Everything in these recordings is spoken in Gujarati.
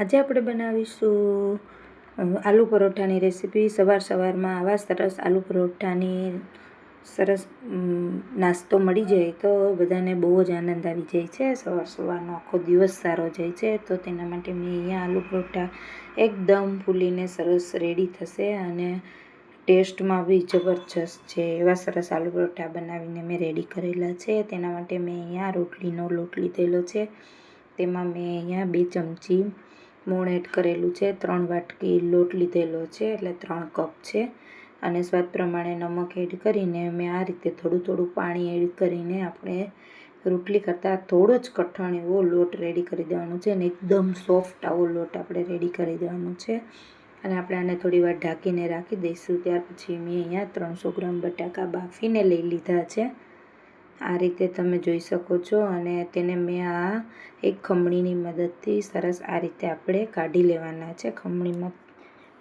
આજે આપણે બનાવીશું આલુ પરોઠાની રેસીપી. સવાર સવારમાં આવા સરસ આલુ પરોઠાની સરસ નાસ્તો મળી જાય તો બધાને બહુ જ આનંદ આવી જાય છે. સવાર સવારનો આખો દિવસ સારો જાય છે તો તેના માટે મેં અહીંયા આલુ પરોઠા એકદમ ફૂલીને સરસ રેડી થશે અને ટેસ્ટમાં બી જબરજસ્ત છે. એવા સરસ આલુ પરોઠા બનાવીને મેં રેડી કરેલા છે. તેના માટે મેં અહીંયા રોટલીનો લોટ લીધેલો છે. તેમાં મેં અહીંયા બે ચમચી મોણ એડ કરેલું છે, ત્રણ વાટકી લોટ લીધેલો છે, એટલે ત્રણ કપ છે. અને સ્વાદ પ્રમાણે નમક એડ કરીને મેં આ રીતે થોડું થોડું પાણી એડ કરીને આપણે રોટલી કરતાં થોડો જ કઠણ એવો લોટ રેડી કરી દેવાનો છે અને એકદમ સોફ્ટ આવો લોટ આપણે રેડી કરી દેવાનો છે. અને આપણે આને થોડી વાર ઢાંકીને રાખી દઈશું. ત્યાર પછી મેં અહીંયા ત્રણસો ગ્રામ બટાકા બાફીને લઈ લીધા છે. આ રીતે તમે જોઈ શકો છો અને તેને મેં આ એક ખમણીની મદદથી સરસ આ રીતે આપણે કાઢી લેવાના છે. ખમણીમાં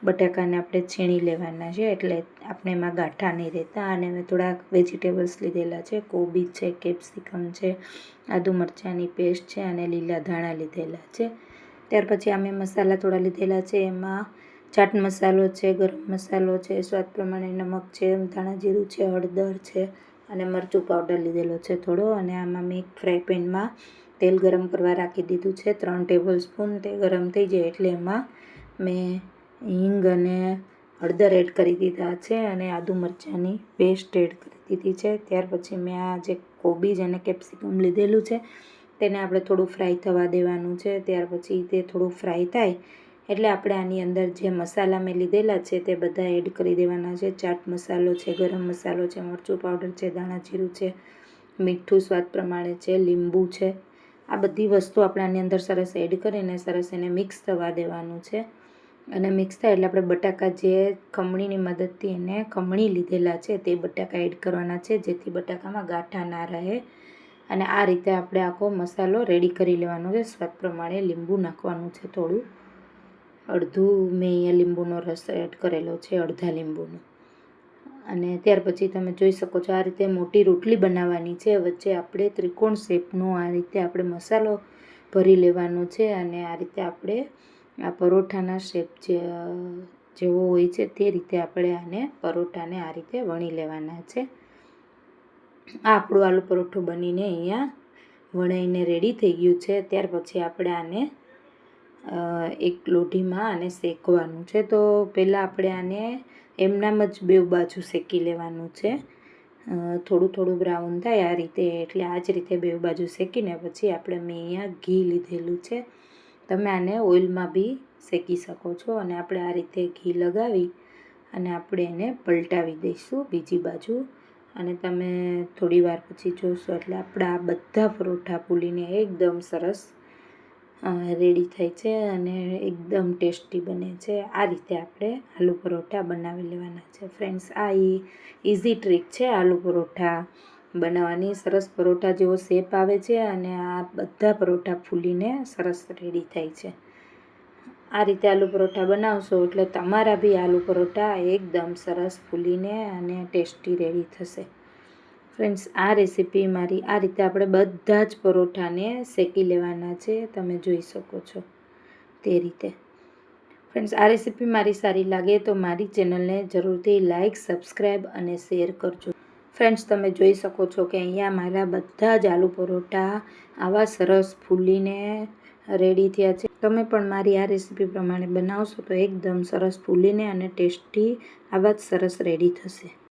બટાકાને આપણે છીણી લેવાના છે એટલે આપણે એમાં ગાંઠા નહીં રહેતા અને મેં થોડાક વેજીટેબલ્સ લીધેલા છે. કોબીજ છે, કેપ્સિકમ છે, આદુ મરચાંની પેસ્ટ છે અને લીલા ધાણા લીધેલા છે. ત્યાર પછી અમે મસાલા થોડા લીધેલા છે. એમાં ચાટ મસાલો છે, ગરમ મસાલો છે, સ્વાદ પ્રમાણે નમક છે, ધાણા જીરું છે, હળદર છે અને મરચું પાવડર લીધેલો છે થોડો અને આમાં મેં એક ફ્રાય પેનમાં તેલ ગરમ કરવા રાખી દીધું છે. ત્રણ ટેબલ સ્પૂન તે ગરમ થઈ જાય એટલે એમાં મેં હિંગ અને હળદર એડ કરી દીધા છે અને આદુ મરચાંની પેસ્ટ એડ કરી દીધી છે. ત્યાર પછી મેં આ જે કોબીજ અને કેપ્સિકમ લીધેલું છે તેને આપણે થોડું ફ્રાય થવા દેવાનું છે. ત્યાર પછી તે થોડું ફ્રાય થાય એટલે આપણે આની અંદર જે મસાલા મેં લીધેલા છે તે બધા એડ કરી દેવાના છે. ચાટ મસાલો છે, ગરમ મસાલો છે, મરચું પાવડર છે દાણા જીરું છે, મીઠું સ્વાદ પ્રમાણે છે, લીંબુ છે. આ બધી વસ્તુ આપણે આની અંદર સરસ એડ કરીને સરસ એને મિક્સ થવા દેવાનું છે. અને મિક્સ થાય એટલે આપણે બટાકા જે ખમણીની મદદથી એને ખમણી લીધેલા છે તે બટાકા એડ કરવાના છે, જેથી બટાકામાં ગાંઠા ના રહે. અને આ રીતે આપણે આખો મસાલો રેડી કરી લેવાનો છે. સ્વાદ પ્રમાણે લીંબુ નાખવાનું છે થોડું. અડધું મેં અહીંયા લીંબુનો રસ એડ કરેલો છે, અડધા લીંબુનો. અને ત્યાર પછી તમે જોઈ શકો છો આ રીતે મોટી રોટલી બનાવવાની છે, વચ્ચે આપણે ત્રિકોણ શેપનો આ રીતે આપણે મસાલો ભરી લેવાનો છે અને આ રીતે આપણે આ પરોઠાના શેપ જે, જેવો હોય છે તે રીતે આપણે આને પરોઠાને આ રીતે વણી લેવાના છે. આ આપણું આલુ પરોઠું બનીને અહીંયા વણાઈને રેડી થઈ ગયું છે. ત્યાર પછી આપણે આને એક લોઢીમાં આને શેકવાનું છે. તો પહેલાં આપણે આને એમનામ જ બે બાજુ શેકી લેવાનું છે. થોડું થોડું બ્રાઉન થાય આ રીતે, એટલે આ જ રીતે બે બાજુ શેકીને પછી આપણે મેં અહીંયા ઘી લીધેલું છે. તમે આને ઓઇલમાં બી શેકી શકો છો અને આપણે આ રીતે ઘી લગાવી અને આપણે એને પલટાવી દઈશું બીજી બાજુ. અને તમે થોડી વાર પછી જોશો એટલે આપણા બધા પરોઠા ફૂલીને એકદમ સરસ રેડી થાય છે અને એકદમ ટેસ્ટી બને છે. આ રીતે આપણે આલુ પરોઠા બનાવી લેવાના છે. ફ્રેન્ડ્સ, આ ઇઝી ટ્રીક છે આલુ પરોઠા બનાવવાની. સરસ પરોઠા જેવો શેપ આવે છે અને આ બધા પરોઠા ફૂલીને સરસ રેડી થાય છે. આ રીતે આલુ પરોઠા બનાવશો એટલે તમારા બી આલુ પરોઠા એકદમ સરસ ફૂલીને અને ટેસ્ટી રેડી થશે. ફ્રેન્ડ્સ, આ રેસીપી મારી આ રીતે આપણે બધા જ પરોઠાને શેકી લેવાના છે, તમે જોઈ શકો છો તે રીતે. ફ્રેન્ડ્સ, આ રેસીપી મારી સારી લાગે તો મારી ચેનલને જરૂરથી લાઇક સબસ્ક્રાઈબ અને શેર કરજો. ફ્રેન્ડ્સ, તમે જોઈ શકો છો કે અહીંયા મારા બધા જ આલુ પરોઠા આવા સરસ ફૂલીને રેડી થયા છે. તમે પણ મારી આ રેસીપી પ્રમાણે બનાવશો તો એકદમ સરસ ફૂલીને અને ટેસ્ટી આવા જ સરસ રેડી થશે.